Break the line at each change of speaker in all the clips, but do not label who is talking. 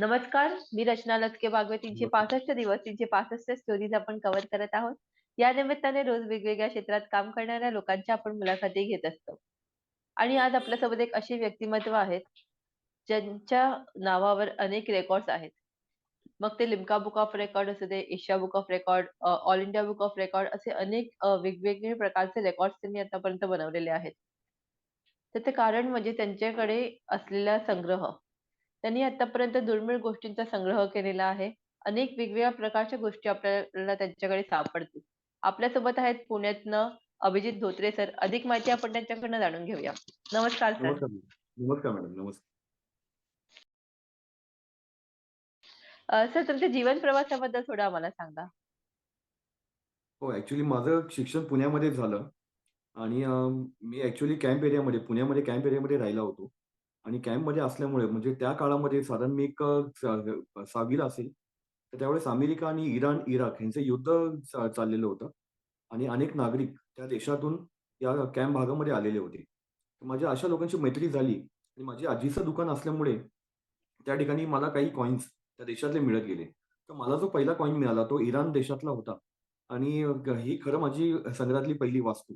नमस्कार, मी रचना लचके बागवे. 365 दिवस, 365 स्टोरीज आपण कव्हर करत आहोत. या निमित्ताने रोज वेगवेगळ्या क्षेत्रात काम करणाऱ्या लोकांच्या आपण मुलाखती घेत असतो. आणि आज आपल्यासोबत एक अशी व्यक्तिमत्व आहेत, ज्यांच्या नावावर अनेक रेकॉर्ड्स आहेत. मग ते लिम्का बुक ऑफ रेकॉर्ड असू दे, Asia book of record, all India book of record असे अनेक वेगवेगळे प्रकारचे रेकॉर्ड्स त्यांनी आतापर्यंत बनवलेले आहेत. त्याचं कारण म्हणजे त्यांच्याकडे असलेला संग्रह. त्यांनी आतापर्यंत दुर्मिळ गोष्टींचा संग्रह केलेला आहे. अनेक वेगवेगळ्या प्रकारच्या गोष्टी आपल्याला त्यांच्याकडे सापडतील. आपल्यासोबत आहेत पुण्यातनं अभिजित धोत्रे सर. अधिक माहिती आपण त्यांच्याकडनं जाणून घेऊया. नमस्कार सर.
नमस्कार मॅडम. नमस्कार मॅडम. नमस्कार.
अ, सर तुमच्या जीवन प्रवासाबद्दल थोडं आम्हाला सांगा?
हो, ॲक्चुअली माझं शिक्षण पुण्यामध्येच झालं आणि अ, मी ॲक्चुअली कॅम्प एरियामध्ये पुण्यामध्ये कॅम्प एरियामध्ये राहिला होतो आणि कॅम्पमध्ये असल्यामुळे म्हणजे त्या काळामध्ये साधारण मी एक अ, स 6वी ला असेल, तर त्यावेळेस अमेरिका आणि इराण, इराक यांचं युद्ध चाललेलं होतं आणि अनेक नागरिक त्या देशातून या कॅम्प भागामध्ये आलेले होते. माझ्या अशा लोकांची मैत्री झाली आणि माझी आजीचं दुकान असल्यामुळे त्या ठिकाणी मला काही कॉईन्स त्या देशातले मिळत गेले. तर मला जो पहिला कॉईन मिळाला तो इराण देशातला होता आणि ही खरं माझी संग्रहातली पहिली वास्तू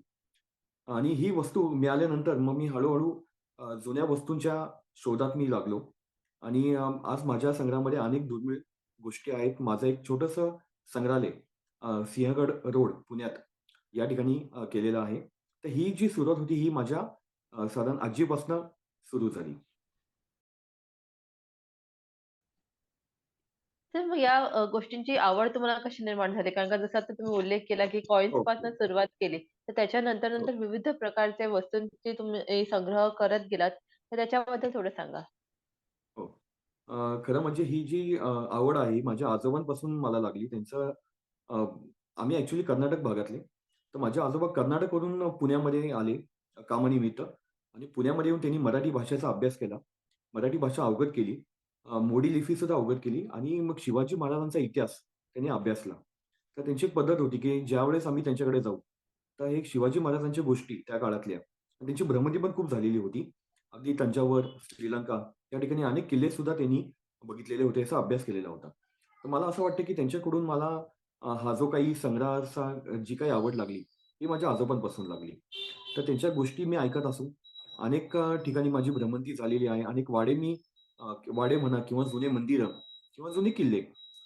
आणि ही वस्तू मिळाल्यानंतर मग मी हळूहळू जुन्या वस्तूंच्या शोधात मी लागलो आणि आज माझ्या संग्रहामध्ये अनेक दुर्मिळ गोष्टी आहेत. माझं एक छोटंसं संग्रहालय सिंहगड रोड पुण्यात या ठिकाणी केलेलं आहे. तर ही जी सुरुवात होती ही माझ्या साधारण आजीपासनं सुरू झाली.
तर मग या अ, गोष्टींची आवड तुम्हाला कशी निर्माण झाली? कारण का जसं आता तुम्ही उल्लेख केला, की
हो,
कॉइन्सपासून
हो.
सुरुवात केली. तर त्याच्यानंतर
हो,
नंतर विविध प्रकारच्या वस्तूंची तुम्ही संग्रह करत गेलात. तर त्याच्याबद्दल थोडं सांगा?
हो. अ, खरं म्हणजे ही जी अ, आवड आहे माझ्या आजोबांपासून मला लागली. त्यांचं अ, आम्ही ॲक्चुअली कर्नाटक भागातले. तर माझे आजोबा कर्नाटकवरून पुण्यामध्ये आले कामानिमित्त आणि पुण्यामध्ये येऊन त्यांनी मराठी भाषेचा अभ्यास केला. मराठी भाषा अवगत केली. मोडी मोडी लिपीसुद्धा अवगत केली आणि मग शिवाजी महाराजांचा इतिहास त्यांनी अभ्यासला. तर त्यांची एक पद्धत होती, की ज्यावेळेस आम्ही त्यांच्याकडे जाऊ, तर हे शिवाजी महाराजांच्या गोष्टी त्या काळातल्या त्यांची भ्रमंती पण खूप झालेली होती. अगदी तंजावर, श्रीलंका या ठिकाणी अनेक किल्लेसुद्धा त्यांनी बघितलेले होते, असा अभ्यास केलेला होता. तर मला असं वाटतं, की त्यांच्याकडून मला हा जो काही संग्रहाचा जी काही आवड लागली, ही माझ्या आजोबांपासून लागली. तर त्यांच्या गोष्टी मी ऐकत असून अनेक ठिकाणी माझी भ्रमंती झालेली आहे. अनेक वाडे मी वाडे म्हणा किंवा जुने मंदिरं किंवा जुने किल्ले,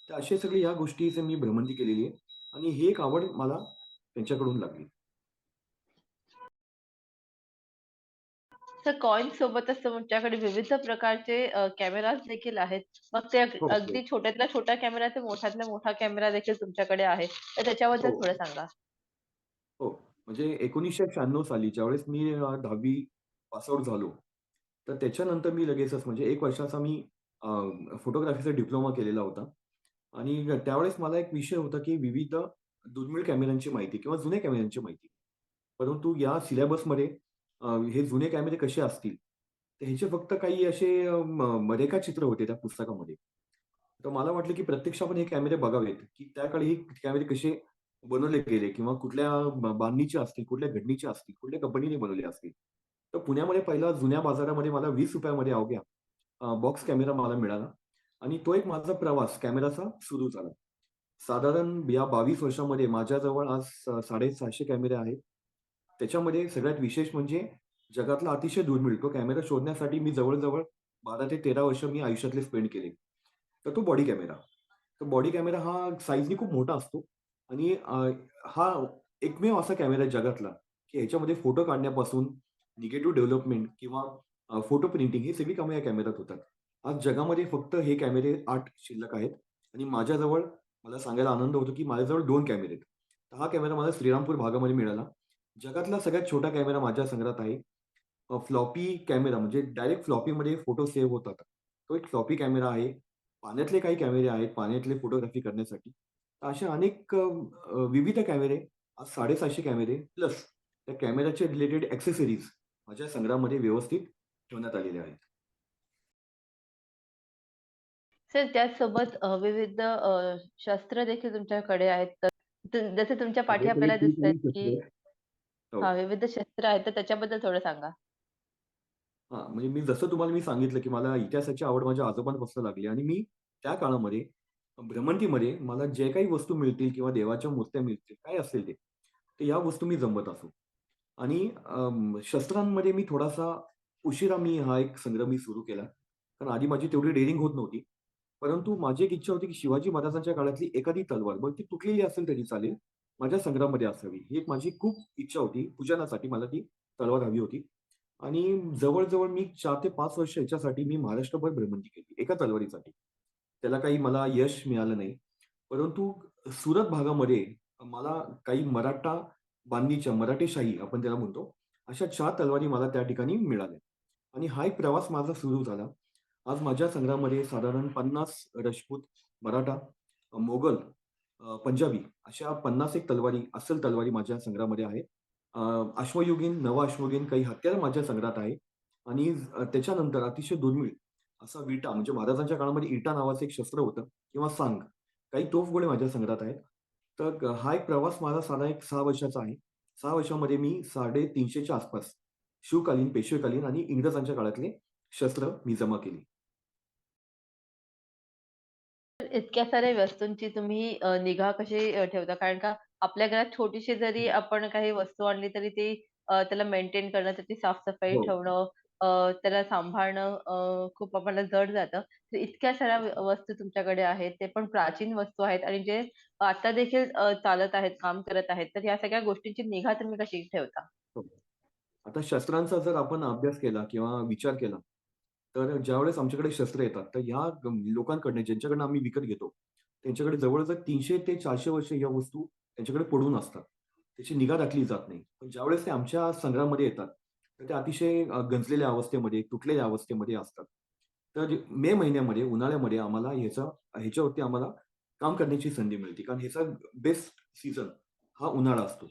तर अशा सगळी ह्या गोष्टीची मी भ्रमंती केलेली आहे आणि ही एक आवड मला त्यांच्याकडून लागली.
तर कॉइन्स सोबतच तुमच्याकडे विविध प्रकारचे अ, कॅमेराज देखील आहेत. मग ते
हो, हो.
अगदी छोट्यातला छोटा कॅमेरा ते मोठ्यातला मोठा कॅमेरा देखील तुमच्याकडे आहे. तर त्याच्याबद्दल
हो,
थोडं. सांगा?
हो. म्हणजे 1996 साली ज्यावेळेस मी अ, 10वी पास आउट झालो, तर त्याच्यानंतर मी लगेचच म्हणजे एक वर्षाचा मी फोटोग्राफीचा डिप्लोमा केलेला होता आणि त्यावेळेस मला एक विषय होता, की विविध दुर्मिळ कॅमेऱ्यांची माहिती किंवा जुन्या कॅमेऱ्यांची माहिती. परंतु या सिलेबसमध्ये हे जुने कॅमेरे कसे असतील, तर ह्याचे फक्त काही असे अ, चित्र रेखाचित्र होते त्या पुस्तकामध्ये. तर मला वाटलं, की प्रत्यक्ष आपण हे कॅमेरे बघावेत, की त्या काळी हे कॅमेरे कसे बनवले गेले किंवा कुठल्या बांधणीचे असतील, कुठल्या घडणीचे असतील, कुठल्या कंपनीने बनवले असतील. तर पुण्यामध्ये पहिला जुन्या बाजारामध्ये मला वीस रुपयामध्ये अवघ्या बॉक्स कॅमेरा मला मिळाला आणि तो एक माझा प्रवास कॅमेराचा सुरू झाला. साधारण या 22 वर्षामध्ये माझ्याजवळ आज साडेसहाशे कॅमेरे आहेत. त्याच्यामध्ये सगळ्यात विशेष म्हणजे जगातला अतिशय दुर्मिळ तो कॅमेरा शोधण्यासाठी मी जवळजवळ बारा ते 13 वर्ष मी आयुष्यातले स्पेंड केले. तर तो बॉडी कॅमेरा. तर बॉडी कॅमेरा हा साईजनी खूप मोठा असतो आणि हा एकमेव असा कॅमेरा आहे जगातला, की ह्याच्यामध्ये फोटो काढण्यापासून निगेटिव्ह डेव्हलपमेंट किंवा फोटो प्रिंटिंग ही सगळी कामं या कॅमेऱ्यात होतात. आज जगामध्ये फक्त हे कॅमेरे आठ शिल्लक आहेत आणि माझ्याजवळ मला सांगायला आनंद होतो, की माझ्याजवळ दोन कॅमेरे आहेत. तर हा कॅमेरा मला श्रीरामपूर भागामध्ये मिळाला. जगातला सगळ्यात छोटा कॅमेरा माझ्या संग्रहात आहे. फ्लॉपी कॅमेरा म्हणजे डायरेक्ट फ्लॉपीमध्ये फोटो सेव्ह होतात. तो एक फ्लॉपी कॅमेरा आहे. पाण्यातले काही कॅमेरे आहेत, पाण्यातले फोटोग्राफी करण्यासाठी. तर असे अनेक विविध कॅमेरे, आज 750 कॅमेरे प्लस त्या कॅमेऱ्याचे रिलेटेड ऍक्सेसरीज माझ्या संग्रहामध्ये व्यवस्थित ठेवण्यात आलेल्या आहेत.
सर त्याचसोबत विविध शस्त्र देखील तुमच्याकडे आहेत. जसे तुमच्या पाठी आपल्याला दिसतायत,
काही
की
आहेत. हो.
विविध शस्त्र आहेत. तर त्याच्याबद्दल थोडं सांगा?
हो. म्हणजे मी जसं तुम्हाला मी सांगितलं, की मला इतिहासाची आवड माझ्या आजोबांपासून लागली आणि मी त्या काळामध्ये भ्रमंतीमध्ये मला जे काही वस्तू मिळतील किंवा देवाच्या मूर्त्या मिळतील, काय असेल ते, या वस्तू मी जमवत असो. आणि शस्त्रांमध्ये मी थोडासा उशिरा मी हा एक संग्रह मी सुरू केला. कारण आधी माझी तेवढी डेअरिंग होत नव्हती. परंतु माझी एक इच्छा होती, की शिवाजी महाराजांच्या काळातली एखादी तलवार, मग ती तुटलेली असेल तरी चालेल, माझ्या संग्रहामध्ये असावी. ही एक माझी खूप इच्छा होती. पूजनासाठी मला ती तलवार हवी होती. आणि जवळजवळ मी चार ते पाच वर्ष याच्यासाठी मी महाराष्ट्रभर भ्रमंती केली, एका तलवारीसाठी. त्याला काही मला यश मिळालं नाही. परंतु सुरत भागामध्ये मला काही मराठा बांधणीच्या, मराठेशाही आपण त्याला म्हणतो, अशा चार तलवारी मला त्या ठिकाणी मिळाल्या. आणि हा एक प्रवास माझा सुरू झाला. आज माझ्या संग्रहामध्ये साधारण पन्नास रजपूत मराठा, मोगल, पंजाबी अशा 50 एक तलवारी, अस्सल तलवारी माझ्या संग्रहामध्ये आहे अश्वयुगीन नवा नव-अश्मयुगीन काही हत्यार माझ्या संग्रहात आहे आणि त्याच्यानंतर अतिशय दुर्मिळ असा विटा म्हणजे महाराजांच्या काळामध्ये इटा नावाचं एक शस्त्र होतं किंवा सांग. काही तोफगोळे माझ्या संग्रहात आहेत. तर हा एक प्रवास माझा साधा एक 6 वर्षाचा आहे. 6 वर्षामध्ये मी 350च्या आसपास शिवकालीन, पेशवेकालीन आणि इंग्रजांच्या काळातले शस्त्र मी जमा केली.
इतक्या साऱ्या वस्तूंची तुम्ही निगा कशी ठेवता? कारण का आपल्या घरात छोटीशी जरी आपण काही वस्तू आणली तरी ती त्याला मेंटेन करणं, त्याची साफ-सफाई
हो.
ठेवणं, अ, त्याला सांभाळणं अ, खूप आम्हाला जड जातं. तर इतक्या साऱ्या व वस्तू तुमच्याकडे आहेत, ते पण प्राचीन वस्तू आहेत आणि जे आता देखील अ, चालत आहेत, काम करत आहेत. तर या सगळ्या गोष्टींची निगा तुम्ही कशी ठेवता?
हो. आता शस्त्रांचा जर आपण अभ्यास केला किंवा विचार केला, तर ज्यावेळेस आमच्याकडे शस्त्र येतात, तर ह्या ग लोकांकडनं ज्यांच्याकडनं आम्ही विकत घेतो, त्यांच्याकडे जवळ-जवळ 300 ते 400 वर्ष या वस्तू त्यांच्याकडे पडून असतात. त्याची निगा राखली जात नाही. पण ज्यावेळेस ते आमच्या संग्रहामध्ये येतात, तर ते अतिशय गंजलेल्या अवस्थेमध्ये, तुटलेल्या अवस्थेमध्ये असतात. तर मे महिन्यामध्ये, उन्हाळ्यामध्ये आम्हाला ह्याचा ह्याच्यावरती आम्हाला काम करण्याची संधी मिळते. कारण ह्याचा बेस्ट सीझन हा उन्हाळा असतो.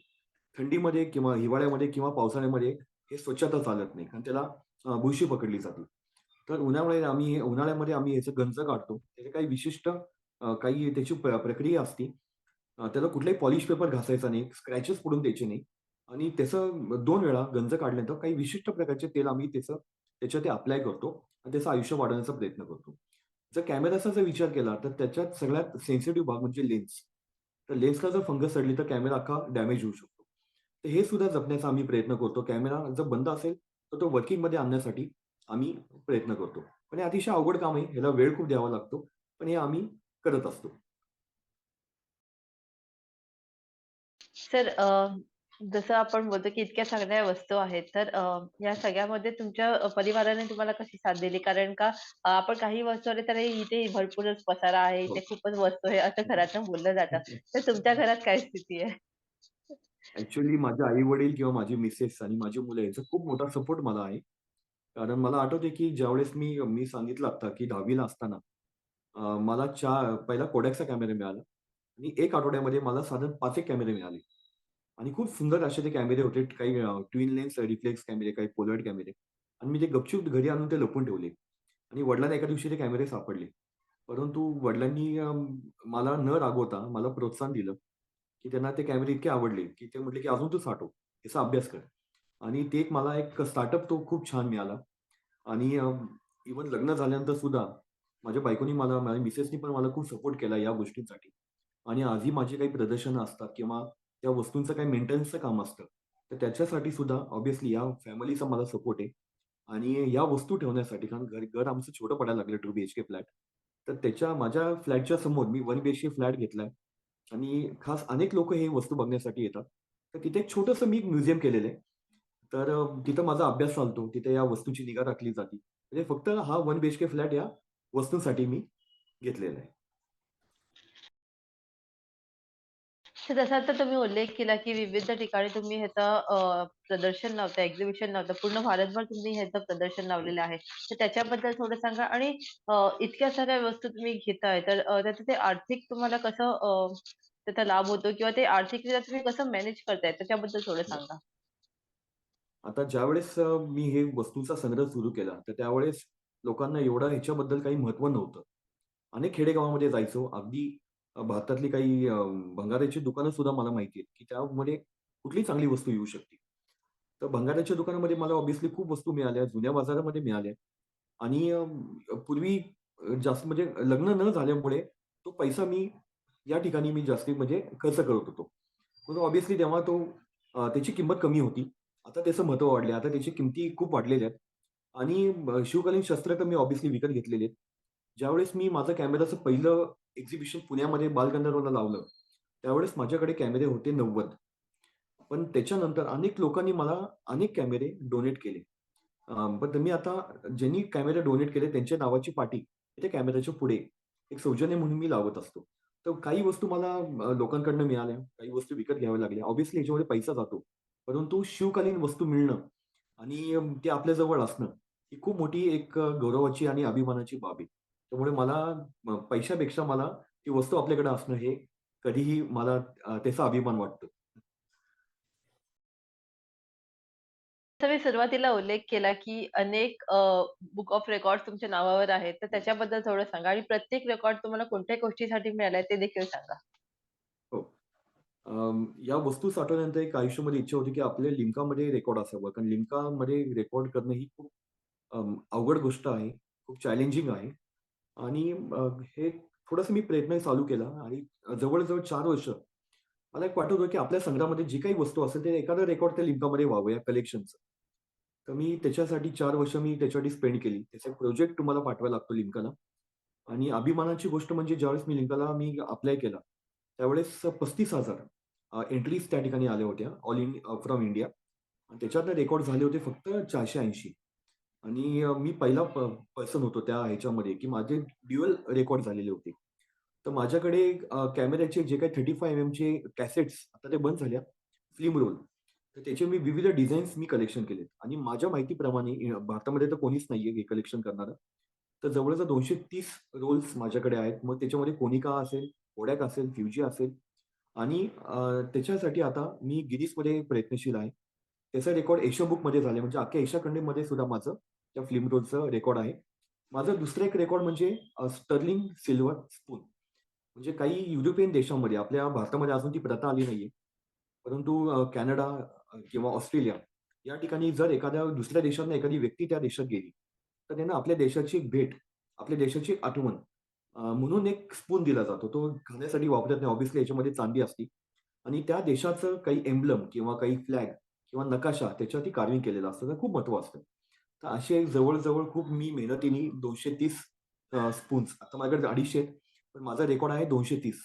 थंडीमध्ये किंवा हिवाळ्यामध्ये किंवा पावसाळ्यामध्ये हे स्वच्छता चालत नाही. कारण त्याला भुशी बुरशी पकडली जाते. तर उन्हामुळे आम्ही उन्हाळ्यामध्ये आम्ही ह्याचं गंज काढतो. त्याचे काही विशिष्ट काही त्याची प्रक्रिया असते. त्याला कुठलाही पॉलिश पेपर घासायचा नाही, स्क्रॅचेस पडून द्यायचे नाही आणि त्याचं दोन वेळा गंज काढल्यानंतर काही विशिष्ट प्रकारचे तेल आम्ही त्याचं त्याच्यात ते अप्लाय करतो आणि त्याचं आयुष्य वाढवण्याचा प्रयत्न करतो. जर कॅमेराचा जर विचार केला, तर त्याच्यात सगळ्यात सेन्सिटिव्ह भाग म्हणजे लेन्स. तर लेन्सला जर फंगस चढली, तर कॅमेरा अख्खा डॅमेज होऊ शकतो. तर हे सुद्धा जपण्याचा आम्ही प्रयत्न करतो. कॅमेरा जर बंद असेल, तर तो वर्किंगमध्ये आणण्यासाठी आम्ही प्रयत्न करतो. पण हे अतिशय अवघड काम आहे. ह्याला वेळ खूप द्यावा लागतो. पण हे आम्ही करत असतो.
सर जसं आपण बोलतो की इतक्या सगळ्या वस्तू आहेत, तर अ, या सगळ्यामध्ये तुमच्या अ, परिवाराने तुम्हाला कशी साथ दिली? कारण का अ, आपण काही वस्तू आल्या तर इथे भरपूरच पसारा आहे,
हो.
इथे खूपच वस्तू आहे, असं घरातनं बोललं जातं. तर तुमच्या घरात काय स्थिती आहे?
ॲक्चुअली माझे आई-वडील किंवा माझी मिसेस आणि माझी मुलं यांचा खूप मोठा सपोर्ट मला आहे. कारण मला आठवतंय की ज्यावेळेस मी मी सांगितलं आता की 10वी ला असताना अ, मला चा पहिला Kodakचा कॅमेरा मिळाला आणि 1 आठवड्यामध्ये मला साधारण 5 एक कॅमेरे मिळाले आणि खूप सुंदर असे ते कॅमेरे होते. काही ट्विन लेन्स रिफ्लेक्स कॅमेरे, काही पोलॉइड कॅमेरे आणि मी ते गपचूप घरी आणून ते लपवून ठेवले आणि वडिलांना एका दिवशी ते कॅमेरे सापडले. परंतु वडिलांनी मला न रागवता मला प्रोत्साहन दिलं, की त्यांना ते कॅमेरे इतके आवडले, की ते म्हटले, की "अजून तू साठव, याचा अभ्यास कर." आणि ते एक मला एक स्टार्टअप तो खूप छान मिळाला आणि इवन इव्हन लग्न झाल्यानंतर सुद्धा माझ्या बायकोनी मला, माझ्या मिसेसनी पण मला खूप सपोर्ट केला या गोष्टींसाठी. आणि आजही माझी काही प्रदर्शनं असतात किंवा त्या वस्तूंचं काही मेंटेनन्सचं काम असतं. तर त्याच्यासाठी सुद्धा ऑब्व्हियसली या फॅमिलीचा मला सपोर्ट आहे. आणि या वस्तू ठेवण्यासाठी कारण घर घर आमचं छोटं पडायला लागलं two B H K flat. तर त्याच्या माझ्या फ्लॅटच्या समोर मी one B H K flat घेतलाय आणि खास अनेक लोक हे वस्तू बघण्यासाठी येतात. तर तिथे एक छोटंसं मी एक म्युझियम केलेलं आहे. तर तिथं माझा अभ्यास चालतो. तिथे या वस्तूची निगा राखली जाते. म्हणजे फक्त हा one B H K flat या वस्तूंसाठी मी घेतलेला आहे.
तर जसं आता तुम्ही उल्लेख केला, की विविध ठिकाणी तुम्ही ह्याचं अ, प्रदर्शन लावता, एक्झिबिशन लावता. पूर्ण भारतभर तुम्ही ह्याचं प्रदर्शन लावलेलं आहे. तर त्याच्याबद्दल थोडं सांगा आणि अ, इतक्या साऱ्या वस्तू तुम्ही घेताय, तर अ, त्याचं ते आर्थिक तुम्हाला कसं अ, त्याचा लाभ होतो किंवा ते आर्थिकरित्या तुम्ही कसं मॅनेज करताय त्याच्याबद्दल थोडं सांगा?
आता ज्यावेळेस अ, मी हे वस्तूंचा संग्रह सुरू केला, तर त्यावेळेस लोकांना एवढं ह्याच्याबद्दल काही महत्त्व नव्हतं. अनेक खेडेगावामध्ये जायचो. अगदी भारतातली काही भंगाराची दुकानं सुद्धा मला माहिती आहेत, की त्यामध्ये कुठली चांगली वस्तू येऊ शकते. तर भंगाराच्या दुकानामध्ये मला ऑब्व्हियसली खूप वस्तू मिळाल्या, जुन्या बाजारामध्ये मिळाल्या आणि पूर्वी जास्त म्हणजे लग्न न झाल्यामुळे तो पैसा मी या ठिकाणी मी जास्ती म्हणजे खर्च करत होतो. पण ऑब्व्हियसली तेव्हा तो त्याची किंमत कमी होती. आता त्याचं महत्त्व वाढले. आता त्याची किमती खूप वाढलेल्या आहेत आणि शिवकालीन शस्त्र तर मी ऑब्व्हियसली विकत घेतलेले आहेत. ज्यावेळेस मी माझं कॅमेराचं पहिलं एक्झिबिशन पुण्यामध्ये बालगंधर्वला लावलं, त्यावेळेस माझ्याकडे कॅमेरे होते 90. पण त्याच्यानंतर अनेक लोकांनी मला अनेक कॅमेरे डोनेट केले. पण मी आता ज्यांनी कॅमेरे डोनेट केले त्यांच्या नावाची पाटी त्या कॅमेऱ्याच्या पुढे एक सौजन्य म्हणून मी लावत असतो. तर काही वस्तू मला लोकांकडनं लोकांकडून मिळाल्या, काही वस्तू विकत घ्याव्या लागल्या. ऑब्व्हियसली याच्यामध्ये पैसा जातो. परंतु शिवकालीन वस्तू मिळणं आणि ते आपल्याजवळ असणं, ही खूप मोठी एक गौरवाची आणि अभिमानाची बाब आहे. त्यामुळे मला पैशापेक्षा मला ती वस्तू आपल्याकडे असणं हे कधीही मला त्याचा अभिमान वाटतो.
मी सुरुवातीला उल्लेख केला, की अनेक बुक ऑफ रेकॉर्ड्स तुमच्या नावावर आहेत. तर त्याच्याबद्दल थोडं सांगा आणि प्रत्येक रेकॉर्ड तुम्हाला कोणत्या गोष्टीसाठी मिळालाय ते देखील सांगा?
हो. या वस्तू साठवल्यानंतर एक आयुष्यामध्ये इच्छा होती, की आपल्या लिंकामध्ये रेकॉर्ड असावं. कारण लिंकामध्ये रेकॉर्ड करणं ही खूप अवघड गोष्ट आहे. खूप चॅलेंजिंग आहे आणि हे थोडस मी प्रयत्न चालू केला आणि जवळजवळ चार वर्ष मला एक वाटत होतं, की आपल्या संग्रहामध्ये जी काही वस्तू असेल, ते एखादं रेकॉर्ड त्या लिंकामध्ये व्हावं या कलेक्शनचं. तर मी त्याच्यासाठी चार वर्ष मी त्याच्यासाठी स्पेंड केली. त्याचा प्रोजेक्ट तुम्हाला पाठवायला लागतो लिंकाला आणि अभिमानाची गोष्ट म्हणजे ज्यावेळेस मी लिंकाला मी अप्लाय केला, त्यावेळेस पस्तीस हजार एंट्रीज त्या ठिकाणी आल्या होत्या ऑल इन फ्रॉम इंडिया आणि त्याच्यातनं रेकॉर्ड झाले होते फक्त 480 आणि मी पहिला प पर्सन होतो त्या ह्याच्यामध्ये, की माझे ड्युअल रेकॉर्ड झालेले होते. तर माझ्याकडे कॅमेऱ्याचे जे काही थर्टी फाईव्ह एम चे कॅसेट्स आता ते बंद झाल्या, फिल्म रोल. तर त्याचे मी विविध डिझाईन्स मी कलेक्शन केलेत आणि माझ्या माहितीप्रमाणे भारतामध्ये तर कोणीच नाहीये हे कलेक्शन करणारं. तर जवळजवळ दोनशे तीस रोल्स माझ्याकडे आहेत. मग त्याच्यामध्ये कोनिका असेल, ओडॅक असेल, फ्युजी असेल आणि त्याच्यासाठी आता मी गिरीसमध्ये प्रयत्नशील आहे. त्याचा रेकॉर्ड एशिया बुकमध्ये झाले म्हणजे अख्ख्या एशिया खंडेमध्ये सुद्धा माझं त्या फिल्म रोलचं रेकॉर्ड आहे. माझं दुसरं एक रेकॉर्ड म्हणजे स्टर्लिंग सिल्वर स्पून. म्हणजे काही युरोपियन देशांमध्ये आपल्या भारतामध्ये अजून ती प्रथा आली नाहीये. परंतु कॅनडा किंवा ऑस्ट्रेलिया या ठिकाणी जर एखाद्या दुसऱ्या देशातनं एखादी व्यक्ती त्या देशात गेली, तर त्यांना आपल्या देशाची भेट, आपल्या देशाची एक आठवण म्हणून एक स्पून दिला जातो. तो खाण्यासाठी वापरत नाही. ऑब्विसली याच्यामध्ये चांदी असते आणि त्या देशाचं काही एम्ब्लम किंवा काही फ्लॅग किंवा नकाशा त्याच्यावरती कार्विंग केलेलं असतं. तर खूप महत्त्व असतं. तर असे जवळ-जवळ खूप मी मेहनतीने दोनशे तीस स्पून्स आता माझ्याकडे अडीचशे पण माझा रेकॉर्ड आहे 230.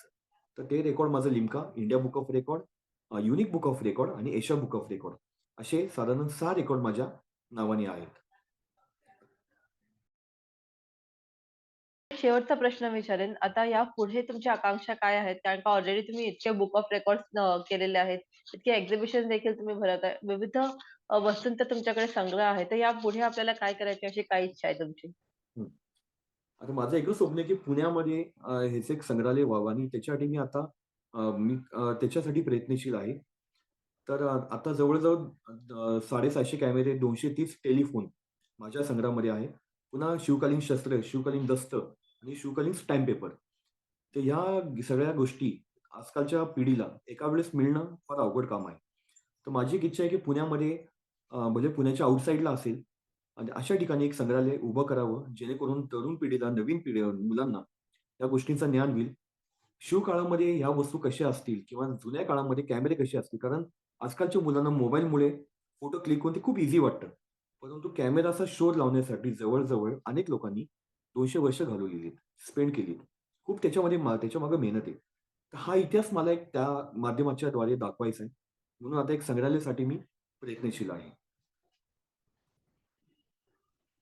तर ते रेकॉर्ड माझं Limca India book of record, unique book of record आणि एशिया बुक ऑफ रेकॉर्ड असे साधारण सहा रेकॉर्ड माझ्या नावाने आहेत.
शेवटचा प्रश्न विचारेन. आता या पुढे तुमच्या आकांक्षा काय आहेत? कारण का ऑलरेडी तुम्ही इतके बुक ऑफ रेकॉर्ड केलेले आहेत. इतके एक्झिबिशन देखील तुम्ही भरत आहे. विविध अ, वस्तूंचा तुमच्याकडे संग्रह आहे. तर यापुढे आपल्याला काय करायची अशी काय इच्छा आहे तुमची?
हं. आता माझं एकच स्वप्न आहे, की पुण्यामध्ये अ, ह्याचं एक संग्रहालय व्हावं आणि त्याच्यासाठी मी आता अ, मी अ, त्याच्यासाठी प्रयत्नशील आहे. तर अ, आता जवळ-जवळ अ, 750 कॅमेरे, 230 टेलिफोन माझ्या संग्रहामध्ये आहे. पुन्हा शिवकालीन शस्त्र, शिवकालीन दस्त आणि शिवकालीन स्टॅम्प पेपर. तर ह्या सगळ्या गोष्टी आजकालच्या पिढीला एका वेळेस मिळणं फार अवघड काम आहे. तर माझी एक इच्छा आहे, की पुण्यामध्ये म्हणजे पुण्याच्या आउटसाईडला असेल आणि अशा ठिकाणी एक संग्रहालय उभं करावं, जेणेकरून तरुण पिढीला, नवीन पिढी मुलांना या गोष्टींचं ज्ञान होईल. शिवकाळामध्ये ह्या वस्तू कशा असतील किंवा जुन्या काळामध्ये कॅमेरे कसे असतील. कारण आजकालच्या मुलांना मोबाईलमुळे फोटो क्लिक होऊन ते खूप इझी वाटतं. परंतु कॅमेराचा शोध लावण्यासाठी जवळजवळ अनेक लोकांनी दोनशे वर्ष घालवलेली स्पेंड केलीत. खूप त्याच्यामध्ये त्याच्या त्याच्यामागे मेहनत आहे. तर हा इतिहास मला एक त्या माध्यमाच्या द्वारे दाखवायचा आहे. म्हणून आता एक संग्रहालयासाठी मी प्रयत्नशील आहे.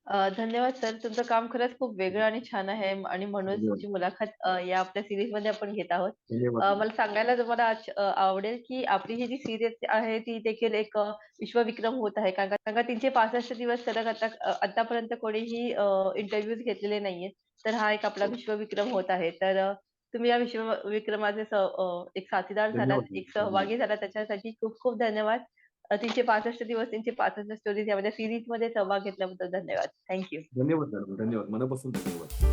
अ, धन्यवाद सर. तुमचं काम खरंच खूप वेगळं आणि छान आहे आणि म्हणूनच
धन्यवाद.
तुमची मुलाखत अ, या आपल्या सीरीजमध्ये आपण घेत आहोत. अ, मला सांगायला तुम्हाला आज अ, आवडेल, की आपली ही जी सीरीज आहे ती देखील एक अ, विश्वविक्रम होत आहे. कारण का कारण का 365 दिवस सलग आता अ, आतापर्यंत कोणीही अ, इंटरव्ह्यूज घेतलेले नाहीयेत. तर हा एक आपला
हो.
विश्वविक्रम होत आहे. तर अ, तुम्ही या विश्वविक्रमाचे स अ, एक साथीदार झालात,
धन्यवाद.
एक
धन्यवाद.
सहभागी झालात त्याच्यासाठी खूप खूप धन्यवाद. तीनशे पासष्ट दिवस 365 स्टोरीज यामध्ये सीरीजमध्ये सहभाग घेतल्याबद्दल धन्यवाद. थँक्यू
धन्यवाद धन्यवाद. मनापासून धन्यवाद.